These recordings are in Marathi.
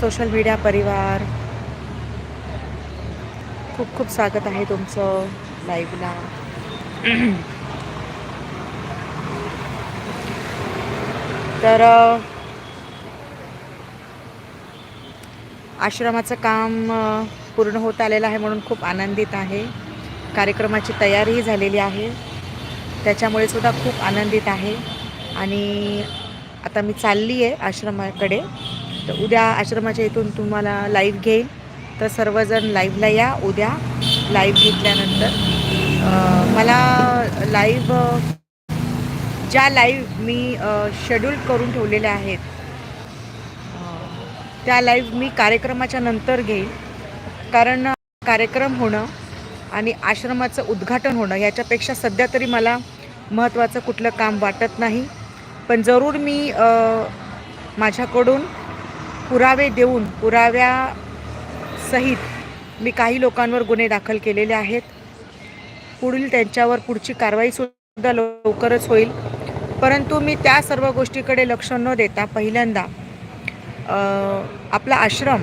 सोशल मीडिया परिवार. खूप खूप स्वागत आहे तुमचं लाईव्हला तर आश्रमाचं काम पूर्ण होत आलेलं आहे म्हणून खूप आनंदित आहे. कार्यक्रमाची तयारीही झालेली आहे. त्याच्यामुळे सुद्धा खूप आनंदित आहे. आणि आता मी चालली आहे आश्रमाकडे. तर उद्या आश्रमाच्या इथून तुम्हाला लाईव्ह घेईल. तर सर्वजण लाईव्हला या. उद्या लाईव्ह घेतल्यानंतर मला लाईव्ह ज्या लाईव्ह मी शेड्यूल करून ठेवलेल्या आहेत त्या लाईव्ह मी कार्यक्रमाच्या नंतर घेईन कारण कार्यक्रम होणं आणि आश्रमाचं उद्घाटन होणं याच्यापेक्षा सध्या तरी मला महत्त्वाचं कुठलं काम वाटत नाही. पण जरूर मी माझ्याकडून पुरावे देऊन पुराव्यासहित मी काही लोकांवर गुन्हे दाखल केलेले आहेत. पुढील त्यांच्यावर पुढची कारवाईसुद्धा लवकरच होईल. परंतु मी त्या सर्व गोष्टीकडे लक्ष न देता पहिल्यांदा आपला आश्रम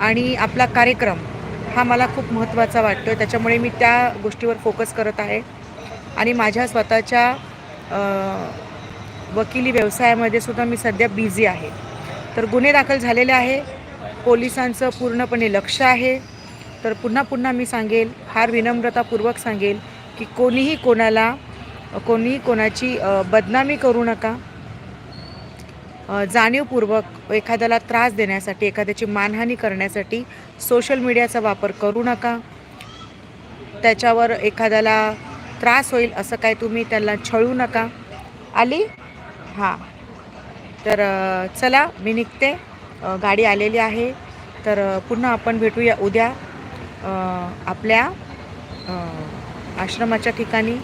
आणि आपला कार्यक्रम हा मला खूप महत्त्वाचा वाटतो त्याच्यामुळे मी त्या गोष्टीवर फोकस करत आहे. आणि माझ्या स्वतःच्या वकिली व्यवसायामध्ये सुद्धा मी सध्या बिझी आहे. तर गुन्हे दाखल झालेले आहे. पोलिसांचं पूर्णपणे लक्ष आहे. तर पुन्हा पुन्हा मी सांगेल फार विनम्रतापूर्वक सांगेल की कोणीही कोणाला कोणीही कोणाची बदनामी करू नका. जाणीवपूर्वक एखाद्याला त्रास देण्यासाठी एखाद्याची मानहानी करण्यासाठी सोशल मीडियाचा वापर करू नका. त्याच्यावर एखाद्याला त्रास होईल असं काय तुम्ही त्याला छळू नका. आली? हां. तर चला मी निघते. गाडी आलेली आहे. तर पुन्हा आपण भेटूया उद्या आपल्या आश्रमाच्या ठिकाणी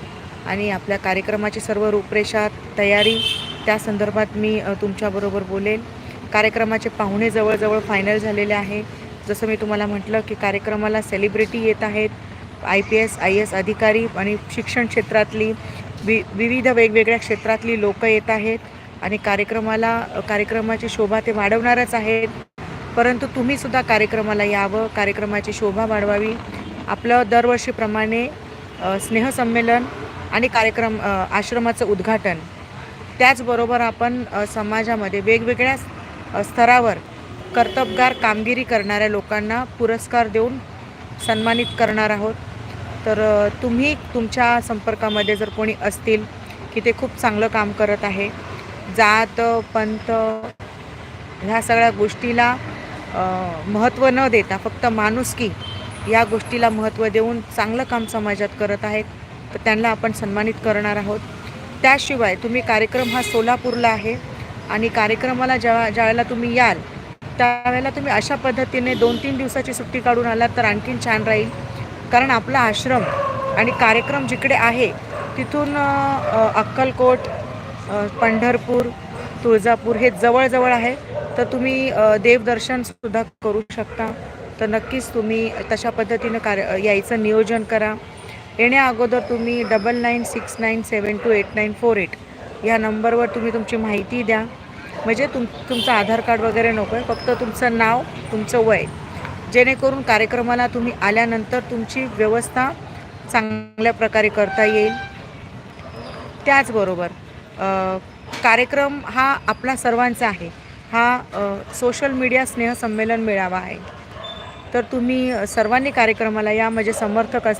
आणि आपल्या कार्यक्रमाची सर्व रूपरेषा तयारी. त्या संदर्भात मी तुमच्याबरोबर बोलेल कार्यक्रमाचे पाहुणे जवळजवळ फायनल झालेले आहे. जसं मी तुम्हाला म्हटलं की कार्यक्रमाला सेलिब्रिटी येत आहेत. I P S I S अधिकारी आणि शिक्षण क्षेत्रातली वि विविध वेगवेगळ्या क्षेत्रातली लोकं येत आहेत. आणि कार्यक्रमाला कार्यक्रमाची शोभा ते वाढवणारच आहेत. परंतु तुम्हीसुद्धा कार्यक्रमाला यावं कार्यक्रमाची शोभा वाढवावी. आपलं दरवर्षीप्रमाणे स्नेहसंमेलन आणि कार्यक्रम आश्रमाचं उद्घाटन. त्याचबरोबर आपण समाजामध्ये वेगवेगळ्या स्तरावर कर्तबगार कामगिरी करणाऱ्या लोकांना पुरस्कार देऊन सन्मानित करणार आहोत. तर तुम्ही तुमच्या संपर्कामध्ये जर कोणी असतील की ते खूप चांगलं काम करत आहे जात पंथ ह्या सगळ्या गोष्टीला महत्त्व न देता फक्त माणुसकी या गोष्टीला महत्त्व देऊन चांगलं काम समाजात करत आहेत तर त्यांना आपण सन्मानित करणार आहोत. त्याशिवाय तुम्ही कार्यक्रम हा सोलापूरला आहे आणि कार्यक्रमाला ज्या ज्यावेळेला तुम्ही याल त्यावेळेला तुम्ही अशा पद्धतीने दोन तीन दिवसाची सुट्टी काढून आलात तर आणखीन छान राहील. कारण आपला आश्रम आणि कार्यक्रम जिकडे आहे तिथून अक्कलकोट पंढरपूर तुळजापूर हे जवळजवळ आहे. तर तुम्ही देवदर्शनसुद्धा करू शकता. तर नक्कीच तुम्ही तशा पद्धतीनं कार्य यायचं नियोजन करा. येण्या अगोदर तुम्ही double nine six nine seven two eight nine four eight या नंबरवर तुम्ही तुमची माहिती द्या. म्हणजे तुम तुमचं आधार कार्ड वगैरे नको आहे फक्त तुमचं नाव तुमचं वय. जेणेकरून कार्यक्रमाला तुम्ही आल्यानंतर तुमची व्यवस्था चांगल्या प्रकारे करता येईल. त्याचबरोबर कार्यक्रम हा आपला सर्वांचा आहे. हा सोशल मीडिया स्नेहसंमेलन मेळावा आहे. तर तुम्ही सर्वांनी कार्यक्रमाला या म्हणजे समर्थक अस